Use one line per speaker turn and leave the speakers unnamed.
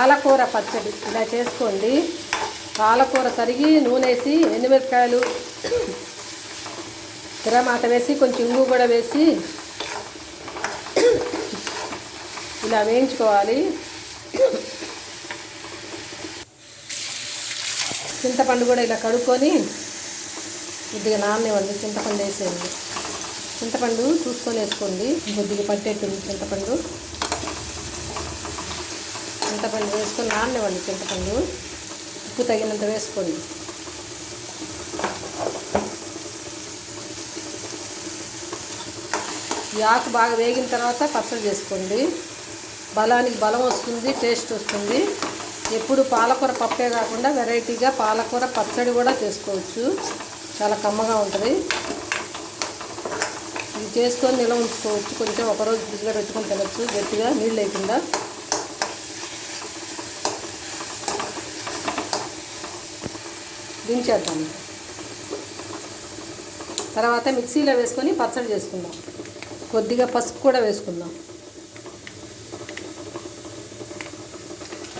పాలకూర పచ్చడి. ఇలా చేసుకోండి. పాలకూర తరిగి నూనె వేసి ఎండుమిరపకాయలు తిరమాత వేసి కొంచెం ఇంగు కూడా వేసి ఇలా వేయించుకోవాలి. చింతపండు కూడా ఇలా కడుక్కొని కొద్దిగా నాననివ్వండి చింతపండు వేసేయండి. చింతపండు చూసుకొని వేసుకోండి. కొద్దిగా పట్టేట్టుంది చింతపండు. చింతపండు వేసుకొని నాననివ్వండి చింతపండు. ఉప్పు తగినంత వేసుకోండి. ఈ ఆకు బాగా వేగిన తర్వాత పచ్చడి చేసుకోండి. బలానికి బలం వస్తుంది టేస్ట్ వస్తుంది. ఎప్పుడు పాలకూర పప్పే కాకుండా వెరైటీగా పాలకూర పచ్చడి కూడా చేసుకోవచ్చు. చాలా కమ్మగా ఉంటుంది. ఇది చేసుకొని నిల్వ ఉంచుకోవచ్చు. కొంచెం ఒకరోజు ఫ్రిడ్జ్లో పెట్టుకొని తినచ్చు. గట్టిగా నీళ్ళు లేకుండా. దించేద్దాం. తర్వాత మిక్సీలో వేసుకొని పచ్చడి చేసుకుందాం. కొద్దిగా పసుపు కూడా వేసుకుందాం.